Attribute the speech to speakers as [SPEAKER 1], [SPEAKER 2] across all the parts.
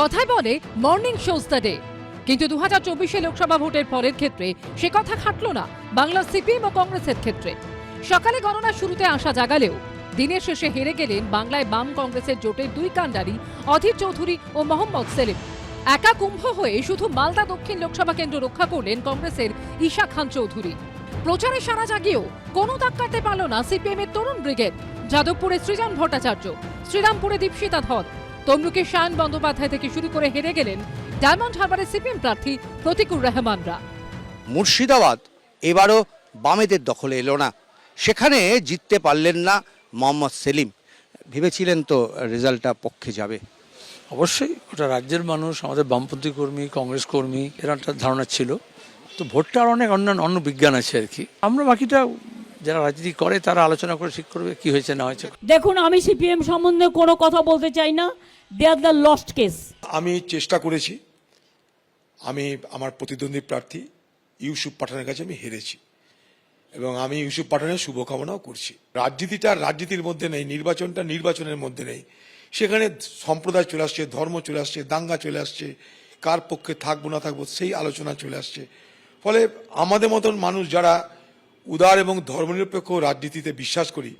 [SPEAKER 1] কথায় বলে morning shows the day কিন্তু দু হাজার চব্বিশে লোকসভা ভোটের পরের ক্ষেত্রে সে কথা খাটল না বাংলার সিপিএম ও কংগ্রেসের ক্ষেত্রে। সকালে গণনা শুরুতে আসা জাগালেও, দিনের শেষে হেরে গেলেন বাংলায় বাম কংগ্রেসের জোটের দুই কাণ্ডারি অধীর চৌধুরী ও মোহাম্মদ সেলিম। একা কুম্ভ হয়ে শুধু মালদা দক্ষিণ লোকসভা কেন্দ্র রক্ষা করলেন কংগ্রেসের ঈশা খান চৌধুরী। প্রচারে সারা জাগিয়েও কোনো দাগ কাটতে পারল না সিপিএম এর তরুণ ব্রিগেড। যাদবপুরে সৃজন ভট্টাচার্য, শ্রীরামপুরে দীপশিতা ধর তমলুকে শায়ন বন্দ্যোপাধ্যায় থেকে শুরু করে হেরে গেলেন ডায়মন্ড হারবারের সিপিএম প্রার্থী প্রতিকুর রহমানরা।
[SPEAKER 2] মুর্শিদাবাদ এবারও বামেদের দখলে এলো না। সেখানে জিততে পারলেন না মোহাম্মদ সেলিম। ভেবেছিলেন তো রেজাল্টটা পক্ষে যাবে।
[SPEAKER 3] অবশ্যই ওটা রাজ্যের মানুষ আমাদের বামপন্থী কর্মী কংগ্রেস কর্মী এরকম একটা ধারণা ছিল। তো ভোটটা আর অনেক অন্যান্য অন্য বিজ্ঞান আছে আর কি। আমরা বাকিটা যারা রাজনীতি করে তারা আলোচনা করে ঠিক করবে কি হয়েছে না হয়েছে।
[SPEAKER 4] দেখুন আমি সিপিএম সম্বন্ধে কোনো কথা বলতে চাই না। They are the lost case
[SPEAKER 5] আমি চেষ্টা করেছি। আমি আমার প্রতিদ্বন্দ্বী প্রার্থী ইউসুফ পাঠানের কাছে আমি হেরেছি। এবং আমি ইউসুফ পাঠানের শুভকামনাও করছি। রাজনীতিটা আর রাজনীতির মধ্যে নেই নির্বাচনটা নির্বাচনের মধ্যে নেই। সেখানে সম্প্রদায় চলে আসছে ধর্ম চলে আসছে দাঙ্গা চলে আসছে কার পক্ষে থাকব না থাকব সেই আলোচনা চলে আসছে। ফলে আমাদের মতন মানুষ যারা উদার এবং ধর্মনিরপেক্ষ রাজনীতিতে বিশ্বাস করি,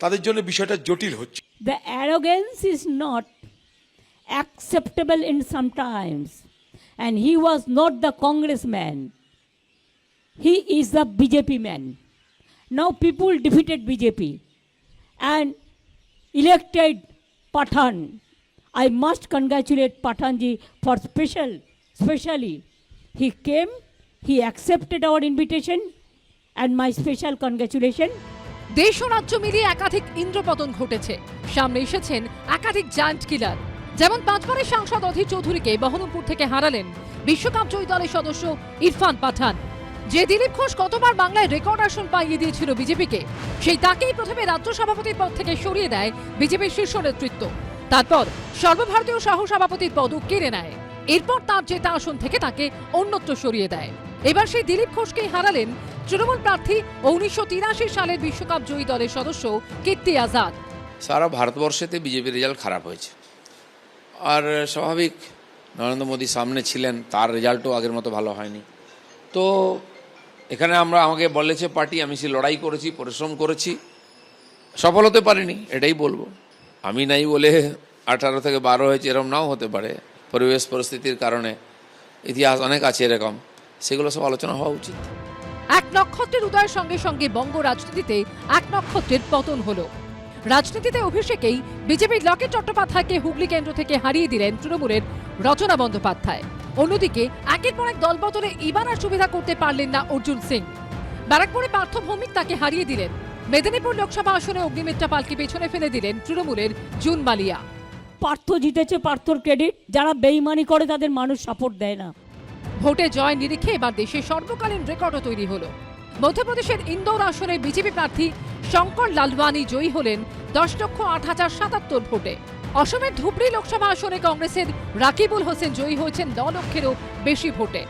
[SPEAKER 5] তাদের জন্য বিষয়টা জটিল হচ্ছে।
[SPEAKER 4] The arrogance is not acceptable in some times and he was not the Congress man he is the BJP man now people defeated BJP and elected Pathan I must congratulate Pathanji for special specially he came he accepted our invitation and my special congratulations.
[SPEAKER 1] দেশ ও রাজ্য মিলিয়ে একাধিক ইন্দ্রপতন ঘটেছে। সামনে এসেছেন একাধিক giant killer. যেমন পাঁচবারের সাংসদ অধীর চৌধুরীকে বহরমপুর থেকে হারালেন বিশ্বকাপ জয়ী দলের সদস্য ইরফান পাঠান। যে দিলীপ ঘোষ কতবার বাংলায় রেকর্ড আসন পাইয়ে দিয়েছিল বিজেপিকে, সেই তাকেই প্রথমে রাজ্য সভাপতির পদ থেকে সরিয়ে দেয় বিজেপির শীর্ষ নেতৃত্ব। তারপর সর্বভারতীয় সহ সভাপতির পদও কেড়ে নেয়। এরপর তার জেতা আসন থেকে তাকে অন্যত্র সরিয়ে দেয়। এবার সেই দিলীপ ঘোষকেই হারালেন তৃণমূল প্রার্থী উনিশশো সালের বিশ্বকাপ জয়ী দলের সদস্য কীর্তি আজাদ।
[SPEAKER 6] সারা ভারতবর্ষেতে বিজেপির রেজাল্ট খারাপ হয়েছে। আর স্বাভাবিক নরেন্দ্র মোদী সামনে ছিলেন, তার রেজাল্টও আগের মতো ভালো হয়নি। তো এখানে আমরা আমাকে বলেছে পার্টি, আমি সে লড়াই করেছি, পরিশ্রম করেছি, সফল হতে পারিনি। এটাই বলব। আমি নাই বলে আঠারো থেকে বারো হয়েছে এরকম নাও হতে পারে। পরিবেশ পরিস্থিতির কারণে ইতিহাস অনেক আছে এরকম। সেগুলো সব আলোচনা হওয়া উচিত।
[SPEAKER 1] এক নক্ষত্রের উদয়ের সঙ্গে সঙ্গে বঙ্গ রাজনীতিতে এক নক্ষত্রের পতন হলো। রাজনীতিতে অভিষেকেই বিজেপির লকেট চট্টোপাধ্যায়কে হুগলি কেন্দ্র থেকে হারিয়ে দিলেন তৃণমূলের রচনা বন্দ্যোপাধ্যায়। অন্যদিকে একের পর এক দলবদলে এবার আর সুবিধা করতে পারলেন না অর্জুন সিং। ব্যারাকপুরে পার্থ ভৌমিক তাকে হারিয়ে দিলেন। মেদিনীপুর লোকসভা আসনে অগ্নিমিত্রা পালকে পেছনে ফেলে দিলেন তৃণমূলের জুন মালিয়া
[SPEAKER 4] পার্থ জিতেছে পার্থর ক্রেডিট যারা বেইমানি করে তাদের মানুষ সাপোর্ট দেয় না।
[SPEAKER 1] ভোটে জয় নিরিখে এবার দেশে সর্বকালীন রেকর্ডও তৈরি হলো। মধ্যপ্রদেশের ইন্দোর আসনে বিজেপি প্রার্থী শঙ্কর লালওয়ানি জয়ী হলেন দশ লক্ষ আট হাজার সাতাত্তর ভোটে। অসমের ধুবড়ি লোকসভা আসনে কংগ্রেসের রাকিবুল হোসেন জয়ী হয়েছেন ন লক্ষেরও বেশি ভোটে।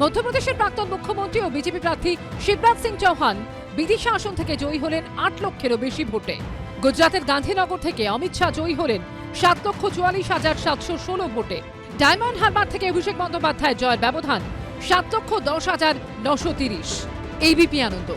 [SPEAKER 1] মধ্যপ্রদেশের প্রাক্তন মুখ্যমন্ত্রী ও বিজেপি প্রার্থী শিবরাজ সিং চৌহান বিদিশা আসন থেকে জয়ী হলেন আট লক্ষেরও বেশি ভোটে। গুজরাতের গান্ধীনগর থেকে অমিত শাহ জয়ী হলেন সাত লক্ষ চুয়াল্লিশ হাজার সাতশো ষোলো ভোটে। ডায়মন্ড হারবার থেকে অভিষেক বন্দ্যোপাধ্যায় জয়ের ব্যবধান সাত লক্ষ দশ হাজার নশো তিরিশ। এবিপি আনন্দ।